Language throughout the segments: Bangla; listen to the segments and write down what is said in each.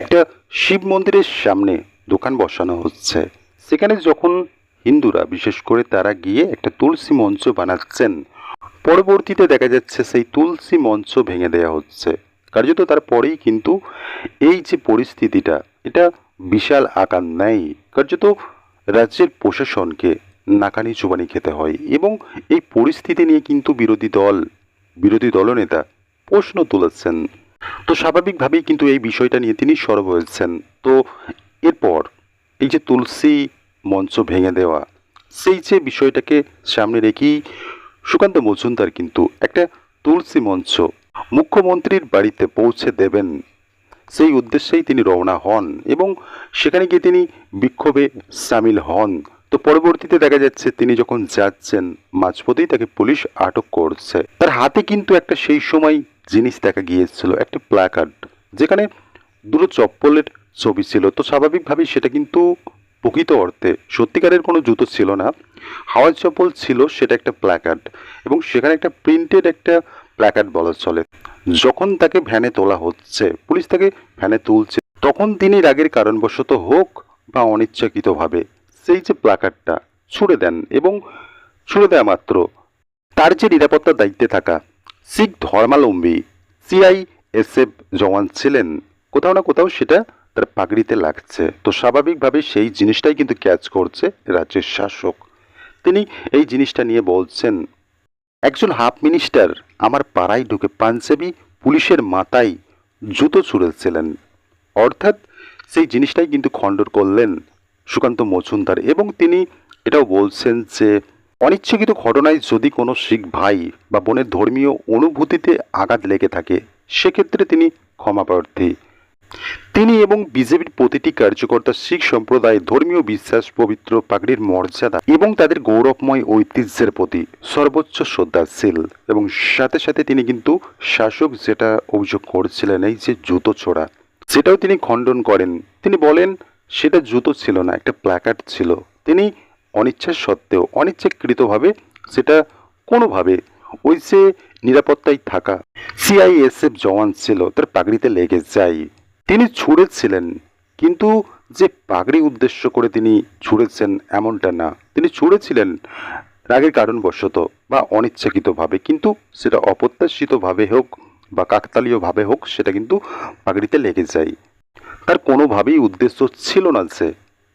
একটা শিব মন্দিরের সামনে দোকান বসানো হচ্ছে। সেখানে যখন হিন্দুরা, বিশেষ করে তারা গিয়ে একটা তুলসী মঞ্চ বানাচ্ছেন, পরবর্তীতে দেখা যাচ্ছে সেই তুলসী মঞ্চ ভেঙে দেওয়া হচ্ছে। কার্যত তারপরেই কিন্তু এই যে পরিস্থিতিটা, এটা বিশাল আকার নেয়। কার্যত রাজ্যের প্রশাসনকে নাকানি চুবানি খেতে হয় এবং এই পরিস্থিতি নিয়ে কিন্তু বিরোধী দল, বিরোধী দলনেতা প্রশ্ন তুলেছেন। তো স্বাভাবিকভাবেই কিন্তু এই বিষয়টা নিয়ে তিনি সরব হয়েছেন। তো এরপর এই যে তুলসী মঞ্চ ভেঙে দেওয়া, সেই যে বিষয়টাকে সামনে রেখেই সুকান্ত মজুমদার কিন্তু একটা তুলসী মঞ্চ মুখ্যমন্ত্রীর বাড়িতে পৌঁছে দেবেন, সেই উদ্দেশ্যেই তিনি রওনা হন এবং সেখানে গিয়ে তিনি বিক্ষোভে সামিল হন। তো পরবর্তীতে দেখা যাচ্ছে তিনি যখন যাচ্ছেন, মাঝপথেই তাকে পুলিশ আটক করছে। তার হাতে কিন্তু একটা সেই সময় জিনিস দেখা গিয়েছিল, একটা প্ল্যাকার্ড যেখানে দুটো চপ্পলের ছবি ছিল। তো স্বাভাবিকভাবেই সেটা কিন্তু প্রকৃত অর্থে সত্যিকারের কোনো জুতো ছিল না। হাওয়াই চপ্পল ছিল, সেটা একটা প্ল্যাকার্ড এবং সেখানে একটা প্রিন্টেড একটা প্ল্যাকার্ড বলা চলে। যখন তাকে ভ্যানে তোলা হচ্ছে, পুলিশ তাকে ভ্যানে তুলছে, তখন তিনি রাগের কারণবশত হোক বা অনিচ্ছাকৃতভাবে সেই যে প্ল্যাকার্ডটা ছুড়ে দেন এবং ছুড়ে দেওয়া মাত্র, তার যে নিরাপত্তার দায়িত্বে থাকা শিখ ধর্মালম্বী সিআইএসএফ জওয়ান ছিলেন। কোথাও না কোথাও সেটা তার পাগড়িতে লাগছে। তো স্বাভাবিকভাবে সেই জিনিসটাই কিন্তু ক্যাচ করছে রাজ্যের শাসক। তিনি এই জিনিসটা নিয়ে বলছেন, একজন হাফ মিনিস্টার আমার পাড়ায় ঢুকে পাঞ্জাবি পুলিশের মাথায় জুতো ছুঁড়েছিলেন। অর্থাৎ সেই জিনিসটাই কিন্তু খণ্ডন করলেন সুকান্ত মজুমদার এবং তিনি এটাও বলছেন যে অনিচ্ছাকৃত ঘটনায় যদি কোনো শিখ ভাই বা বোনের ধর্মীয় অনুভূতিতে আঘাত লেগে থাকে, সেক্ষেত্রে তিনি ক্ষমাপ্রার্থী। তিনি এবং বিজেপির প্রতিটি কার্যকর্তা শিখ সম্প্রদায় ধর্মীয় বিশ্বাস, পবিত্র পাগড়ির মর্যাদা এবং তাদের গৌরবময় ঐতিহ্যের প্রতি সর্বোচ্চ শ্রদ্ধাশীল এবং সাথে সাথে তিনি কিন্তু শাসক যেটা অভিযোগ করছিলেন এই যে জুতো ছোড়া সেটাও তিনি খণ্ডন করেন। তিনি বলেন, সেটা জুতো ছিল না, একটা প্ল্যাকার্ড ছিল। তিনি অনিচ্ছা সত্ত্বেও, অনিচ্ছাকৃতভাবে সেটা কোনোভাবে ওই যে নিরাপত্তায় থাকা সিআইএসএফ জওয়ান ছিল, তার পাগড়িতে লেগে যায়। তিনি ছুঁড়েছিলেন, কিন্তু যে পাগড়ি উদ্দেশ্য করে তিনি ছুঁড়েছেন এমনটা না। তিনি ছুঁড়েছিলেন রাগের কারণবশত বা অনিচ্ছাকৃতভাবে, কিন্তু সেটা অপ্রত্যাশিতভাবে হোক বা কাকতালীয়ভাবে হোক, সেটা কিন্তু পাগড়িতে লেগে যায়। তার কোনোভাবেই উদ্দেশ্য ছিল না যে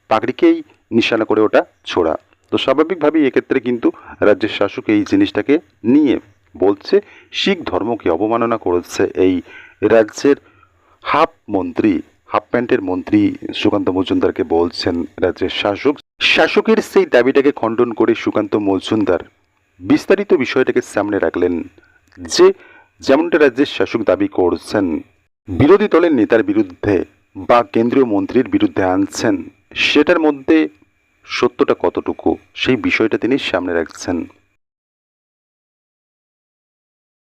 পাগড়িকেই নিশানা করে ওটা ছোড়া। তো স্বাভাবিকভাবেই এক্ষেত্রে কিন্তু রাজ্যের শাসক এই জিনিসটাকে নিয়ে বলছে, শিখ ধর্মকে অবমাননা করেছে এই রাজ্যের হাফ মন্ত্রী, হাফ প্যান্টের মন্ত্রী সুকান্ত মজুমদারকে বলছেন রাজ্যের শাসক। শাসকের সেই দাবিটাকে খণ্ডন করে সুকান্ত মজুমদার বিস্তারিত বিষয়টাকে সামনে রাখলেন যে, যেমনটা রাজ্যের শাসক দাবি করছেন, বিরোধী দলের নেতার বিরুদ্ধে বা কেন্দ্রীয় মন্ত্রীর বিরুদ্ধে আনছেন, সেটার মধ্যে সত্যটা কতটুকু সেই বিষয়টা তিনি সামনে রাখছেন।